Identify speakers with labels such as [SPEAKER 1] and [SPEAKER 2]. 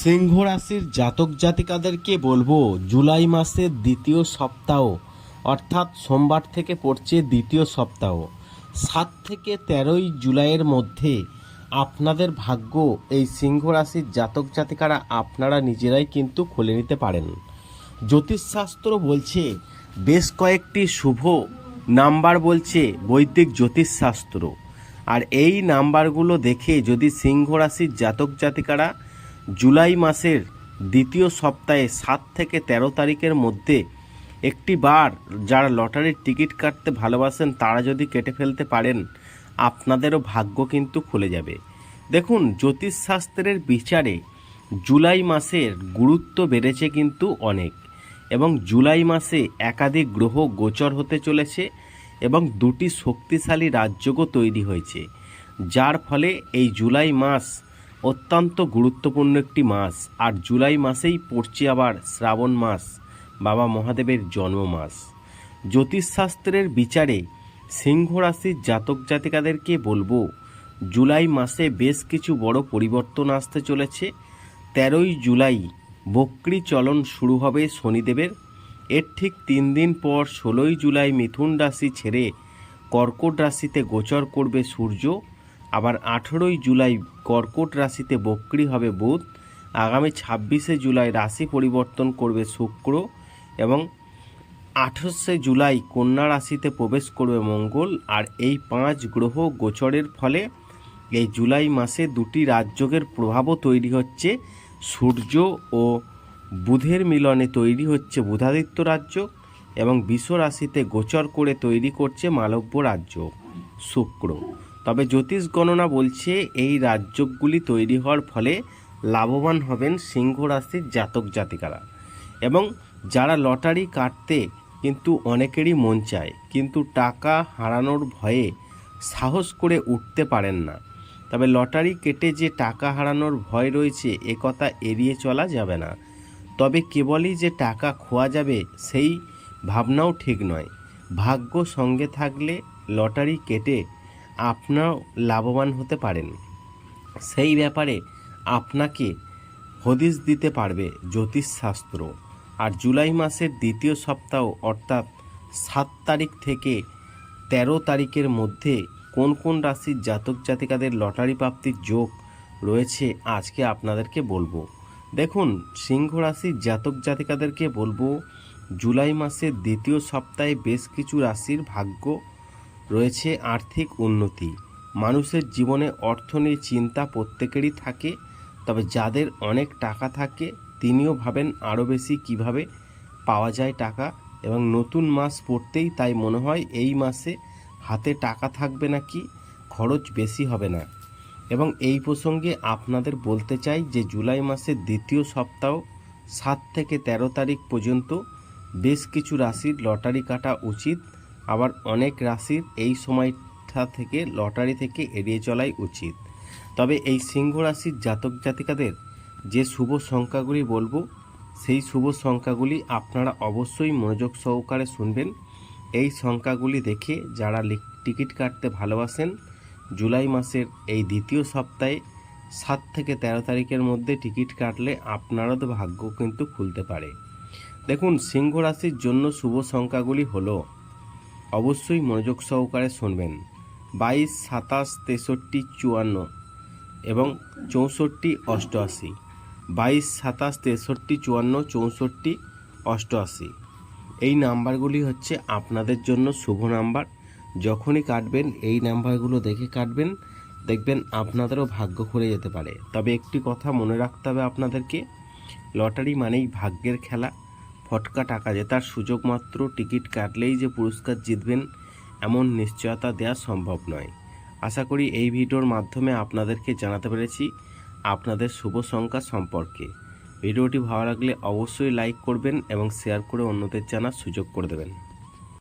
[SPEAKER 1] সিংহ রাশির জাতক জাতিকাদেরকে বলব, জুলাই মাসের দ্বিতীয় সপ্তাহ, অর্থাৎ সোমবার থেকে পড়ছে দ্বিতীয় সপ্তাহ। সাত থেকে তেরোই জুলাইয়ের মধ্যে আপনাদের ভাগ্য এই সিংহ রাশির জাতক জাতিকারা আপনারা নিজেরাই কিন্তু খুলে নিতে পারেন। জ্যোতিষশাস্ত্র বলছে, বেশ কয়েকটি শুভ নাম্বার বলছে বৈদিক জ্যোতিষশাস্ত্র। আর এই নাম্বারগুলো দেখে যদি সিংহ রাশির জাতক জাতিকারা জুলাই মাসের দ্বিতীয় সপ্তাহে সাত থেকে তেরো তারিখের মধ্যে একটি বার যারা লটারির টিকিট কাটতে ভালোবাসেন, তারা যদি কেটে ফেলতে পারেন, আপনাদেরও ভাগ্য কিন্তু খুলে যাবে। দেখুন জ্যোতিষশাস্ত্রের বিচারে জুলাই মাসের গুরুত্ব বেড়েছে কিন্তু অনেক এবং জুলাই মাসে একাধিক গ্রহ গোচর হতে চলেছে এবং দুটি শক্তিশালী রাজ্যও তৈরি হয়েছে, যার ফলে এই জুলাই মাস অত্যন্ত গুরুত্বপূর্ণ একটি মাস, আর জুলাই মাসেই পড়ছে আবার শ্রাবণ মাস, বাবা মহাদেবের জন্ম মাস। জ্যোতিষশাস্ত্রের বিচারে সিংহ রাশির জাতক জাতিকাদেরকে বলব, জুলাই মাসে বেশ কিছু বড় পরিবর্তন আসতে চলেছে। তেরোই জুলাই বক্রি চলন শুরু হবে শনিদেবের। এর ঠিক তিন দিন পর ষোলোই জুলাই মিথুন রাশি ছেড়ে কর্কট রাশিতে গোচর করবে সূর্য। আবার আঠেরোই জুলাই কর্কট রাশিতে বক্রি হবে বুধ। আগামী ছাব্বিশে জুলাই রাশি পরিবর্তন করবে শুক্র এবং আঠাশে জুলাই কন্যা রাশিতে প্রবেশ করবে মঙ্গল। আর এই পাঁচ গ্রহ গোচরের ফলে এই জুলাই মাসে দুটি রাজযোগের প্রভাবও তৈরি হচ্ছে। সূর্য ও বুধের মিলনে তৈরি হচ্ছে বুধাদিত্য রাজ্য এবং বিশ্ব রাশিতে গোচর করে তৈরি করছে মালব্য রাজ্য শুক্র। তবে জ্যোতিষ গণনা বলছে এই রাজ্যগুলি তৈরি হওয়ার ফলে লাভবান হবেন সিংহ রাশির জাতক জাতিকারা। এবং যারা লটারি কাটতে কিন্তু অনেকেরই মন চায়, কিন্তু টাকা হারানোর ভয়ে সাহস করে উঠতে পারেন না। তবে লটারি কেটে যে টাকা হারানোর ভয় রয়েছে, এ কথা এড়িয়ে চলা যাবে না। তবে কেবলই যে টাকা খোয়া যাবে, সেই ভাবনাও ঠিক নয়। ভাগ্য সঙ্গে থাকলে লটারি কেটে আপনার লাভবান হতে পারেন। সেই ব্যাপারে আপনাকে হদিস দিতে পারবে জ্যোতিষশাস্ত্র। আর জুলাই মাসের দ্বিতীয় সপ্তাহ অর্থাৎ সাত তারিখ থেকে তেরো তারিখের মধ্যে কোন কোন রাশির জাতক জাতিকাদের লটারি প্রাপ্তির যোগ রয়েছে আজকে আপনাদেরকে বলব। দেখুন, সিংহ রাশির জাতক জাতিকাদেরকে বলব, জুলাই মাসের দ্বিতীয় সপ্তাহে বেশ কিছু রাশির ভাগ্য রয়েছে আর্থিক উন্নতি। মানুষের জীবনে অর্থ নিয়ে চিন্তা প্রত্যেকেরই থাকে, তবে যাদের অনেক টাকা থাকে, তিনিও ভাবেন আরও বেশি কীভাবে পাওয়া যায় টাকা, এবং নতুন মাস পড়তেই তাই মনে হয় এই মাসে হাতে টাকা থাকবে নাকি, খরচ বেশি হবে না। এবং এই প্রসঙ্গে আপনাদের বলতে চাই যে জুলাই মাসের দ্বিতীয় সপ্তাহ, সাত থেকে তেরো তারিখ পর্যন্ত বেশ কিছু রাশির লটারি কাটা উচিত। আবার অনেক রাশির এই সময়টা থেকে লটারি থেকে এড়িয়ে চলাই উচিত। তবে এই সিংহ রাশির জাতক জাতিকাদের যে শুভ সংখ্যাগুলি বলব, সেই শুভ সংখ্যাগুলি আপনারা অবশ্যই মনোযোগ সহকারে শুনবেন। এই সংখ্যাগুলি দেখে যারা টিকিট কাটতে ভালোবাসেন, জুলাই মাসের এই দ্বিতীয় সপ্তাহে সাত থেকে তেরো তারিখের মধ্যে টিকিট কাটলে আপনারও ভাগ্য কিন্তু খুলতে পারে। দেখুন, সিংহ রাশির জন্য শুভ সংখ্যাগুলি হলো অবশ্যই মনোযোগ সহকারে শুনবেন। বাইশ, সাতাশ, তেষট্টি, চুয়ান্ন এবং চৌষট্টি, অষ্টআশি। বাইশ, সাতাশ, তেষট্টি, চুয়ান্ন, চৌষট্টি, অষ্টআশি। এই নাম্বারগুলি হচ্ছে আপনাদের জন্য শুভ নাম্বার। যখনই কাটবেন, এই নাম্বারগুলো দেখে কাটবেন। দেখবেন আপনাদেরও ভাগ্য খুলে যেতে পারে। তবে একটি কথা মনে রাখতে হবে আপনাদেরকে, লটারি মানেই ভাগ্যের খেলা। ফটকা টাকা জেতার সুযোগ মাত্র, টিকিট কাটলেই যে পুরস্কার জিতবেন এমন নিশ্চয়তা দেওয়া সম্ভব নয়। আশা করি এই ভিডিওর মাধ্যমে আপনাদেরকে জানাতে পেরেছি আপনাদের শুভ সংখ্যা সম্পর্কে। ভিডিওটি ভালো লাগলে অবশ্যই লাইক করবেন এবং শেয়ার করে অন্যদের জানার সুযোগ করে দেবেন।